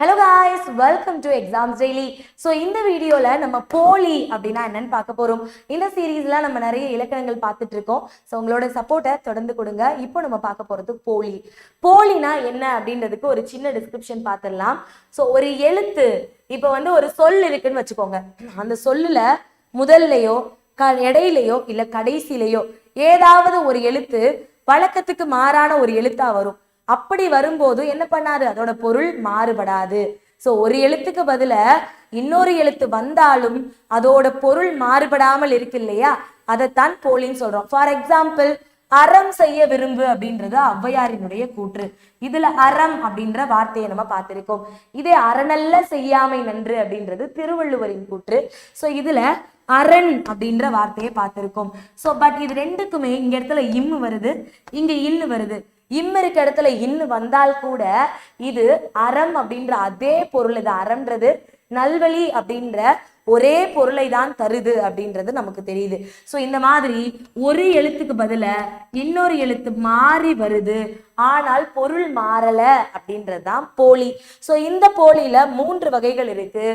Hello guys welcome to exams daily so இந்த வீடியோவில் நம்ம போலி அப்படின்னா என்னன்னு பார்க்க போகிறோம் இந்த சீரீஸ்லாம் நம்ம நிறைய இலக்கணங்கள் பார்த்துட்டு இருக்கோம். ஸோ உங்களோட சப்போர்ட்டை தொடர்ந்து கொடுங்க. இப்போ நம்ம பார்க்க போகிறது போலி. போலினா என்ன அப்படின்றதுக்கு ஒரு சின்ன டிஸ்கிரிப்ஷன் பார்த்துடலாம். ஸோ ஒரு எழுத்து. இப்போ வந்து ஒரு சொல் இருக்குன்னு வச்சுக்கோங்க. அந்த சொல்லில் முதல்லையோ க இடையிலையோ இல்லை கடைசியிலையோ ஏதாவது ஒரு எழுத்து வழக்கத்துக்கு மாறான ஒரு எழுத்தா வரும். அப்படி வரும்போது என்ன பண்ணாது அதோட பொருள் மாறுபடாது. ஸோ ஒரு எழுத்துக்கு பதில இன்னொரு எழுத்து வந்தாலும் அதோட பொருள் மாறுபடாமல் இருக்கு இல்லையா? அதைத்தான் போலின்னு சொல்றோம். ஃபார் எக்ஸாம்பிள் அறம் செய்ய விரும்பு அப்படின்றது ஔவையாரினுடைய கூற்று. இதுல அறம் அப்படின்ற வார்த்தையை நம்ம பார்த்திருக்கோம். இதே அறநல்ல செய்யாமை நன்று அப்படின்றது திருவள்ளுவரின் கூற்று. ஸோ இதுல அரண் அப்படின்ற வார்த்தையை பார்த்திருக்கோம். ஸோ பட் இது ரெண்டுக்குமே இங்க இடத்துல இம்மு வருது இங்க இன்னு வருது. இம்மிருக்க இடத்துல இன்னு வந்தால் கூட இது அறம் அப்படின்ற அதே பொருள் இது அறம்ன்றது நல்வழி அப்படின்ற ஒரே பொருளை தான் தருது அப்படின்றது நமக்கு தெரியுது. ஸோ இந்த மாதிரி ஒரு எழுத்துக்கு பதில இன்னொரு எழுத்து மாறி வருது. ஆனால் பொருள் மாறல அப்படின்றது தான் போலி. ஸோ இந்த போலியில மூன்று வகைகள் இருக்கு.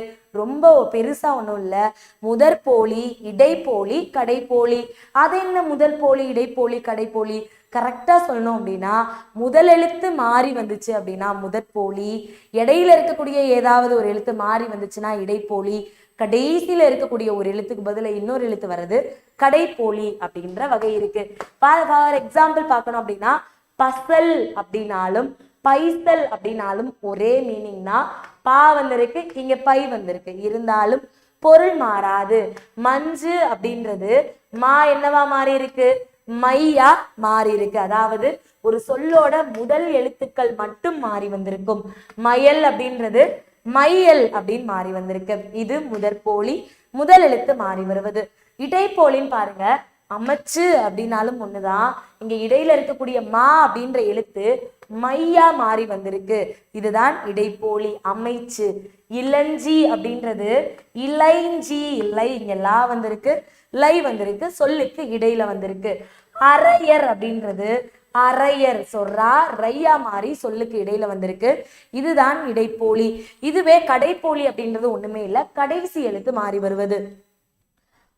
ரொம்ப பெருசா ஒன்றும் இல்லை. முதற் போலி இடைப்போலி கடைப்போலி. அது என்ன முதல் போலி இடைப்போலி கடைப்போலி? கரெக்டாக சொல்லணும் அப்படின்னா முதல் எழுத்து மாறி வந்துச்சு அப்படின்னா முதற்போலி இடையில இருக்கக்கூடிய ஏதாவது ஒரு எழுத்து மாறி வந்துச்சுன்னா இடைப்போலி. கடைசியில இருக்கக்கூடிய ஒரு எழுத்துக்கு பதிலா இன்னொரு எழுத்து வர்றது கடைப்போலி அப்படின்ற வகை இருக்கு. ஃபார் எக்ஸாம்பிள் பார்க்கணும் அப்படின்னா பசல் அப்படின்னாலும் பைசல் அப்படின்னாலும் ஒரே மீனிங்னா பா வந்திருக்கு இங்க பை வந்திருக்கு. இருந்தாலும் பொருள் மாறாது. மஞ்சு அப்படின்றது மா என்னவா மாறி இருக்கு மையா மாறி இருக்கு. அதாவது ஒரு சொல்லோட முதல் எழுத்துக்கள் மட்டும் மாறி வந்திருக்கும். மயல் அப்படின்றது மையல் அப்படின்னு மாறி வந்திருக்கு. இது முதற் போலி முதல் எழுத்து மாறி வருவது. இடைப்போலின்னு பாருங்க. அமைச்சு அப்படின்னாலும் ஒண்ணுதான். இங்க இடையில இருக்கக்கூடிய மா அப்படின்ற எழுத்து மையா மாறி வந்திருக்கு. இதுதான் இடைப்போலி அமைச்சு. இளஞ்சி அப்படின்றது இளைஞ்சி இல்லை இங்க லா வந்திருக்கு. லை வந்திருக்கு. சொல்லுக்கு இடையில வந்திருக்கு. அரையர் அப்படின்றது அரையர் சொல்றா ரையா மாறி சொல்லுக்கு இடையில வந்திருக்கு. இதுதான் இடைப்போலி. இதுவே கடைப்போலி அப்படின்றது ஒண்ணுமே இல்லை கடைசி எழுத்து மாறி வருவது.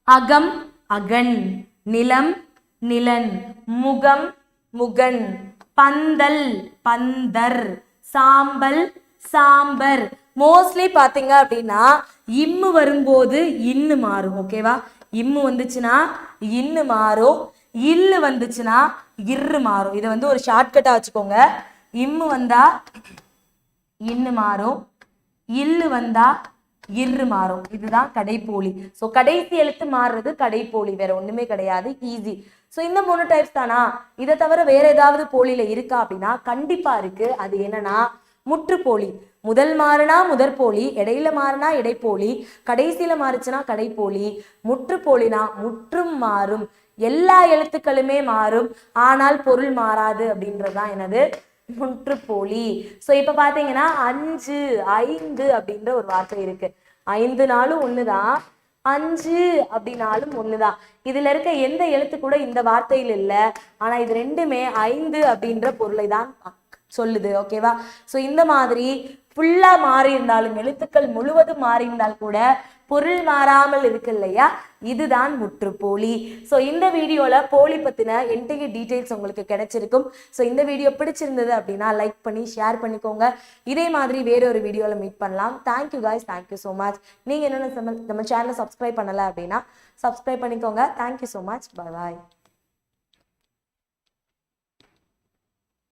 அகம் அகன் நிலம் நிலன் முகம் முகன் பந்தல் பந்தர் சாம்பல் சாம்பர். மோஸ்ட்லி பாத்தீங்க அப்படின்னா இம்மு வரும்போது இன்னு மாறும் ஓகேவா இம்மு வந்துச்சுன்னா இன்னு மாறும். இல்லு வந்துச்சுன்னா இரு மாறும். இதை வந்து ஒரு ஷார்ட்கட்டா வச்சுக்கோங்க. இம்மு வந்தா இன்னு மாறும். இல்லு வந்தா இரு மாறும். இதுதான் கடைப்போலி. ஸோ கடைசி எழுத்து மாறுறது கடைப்போலி. வேற ஒண்ணுமே கிடையாது. ஈஸி ஸோ இந்த மூணு டைப்ஸ் தானா? இதை தவிர வேற ஏதாவது போலியில இருக்கா அப்படின்னா கண்டிப்பா இருக்கு. அது என்னன்னா முற்றுப்போலி. முதல் மாறுனா முதற் போலி இடையில மாறுனா இடைப்போலி கடைசியில மாறுச்சுன்னா கடைப்போலி. முற்றுப்போலினா முற்றும் மாறும். எல்லா எழுத்துக்களுமே மாறும். ஆனால் பொருள் மாறாது அப்படின்றதுதான் என்னது முற்றுப்போலி. ஸோ இப்போ பார்த்தீங்கன்னா அஞ்சு ஐந்து அப்படின்ற ஒரு வார்த்தை இருக்கு. ஐந்து நாளும் ஒண்ணுதான் அஞ்சு அப்படின்னாலும் ஒண்ணுதான் இதுல இருக்க எந்த எழுத்து கூட இந்த வார்த்தையில் இல்லை. ஆனா இது ரெண்டுமே ஐந்து அப்படின்ற பொருளை தான் சொல்லுது. ஓகேவா ஸோ இந்த மாதிரி ஃபுல்லா மாறி இருந்தாலும் எழுத்துக்கள் முழுவதும் மாறி இருந்தால் கூட பொருள் மாறாமல் இருக்கு இல்லையா இதுதான் முற்றுப்போலி. ஸோ இந்த வீடியோவில் போலி பற்றின என்டைய டீட்டெயில்ஸ் உங்களுக்கு கிடைச்சிருக்கும். ஸோ இந்த வீடியோ பிடிச்சிருந்தது அப்படின்னா லைக் பண்ணி ஷேர் பண்ணிக்கோங்க. இதே மாதிரி வேற ஒரு வீடியோவில் மீட் பண்ணலாம். Thank you guys thank you so much நீங்கள் என்னென்ன நம்ம சேனலை சப்ஸ்கிரைப் பண்ணலை அப்படின்னா சப்ஸ்கிரைப் பண்ணிக்கோங்க. தேங்க்யூ ஸோ மச் பாய்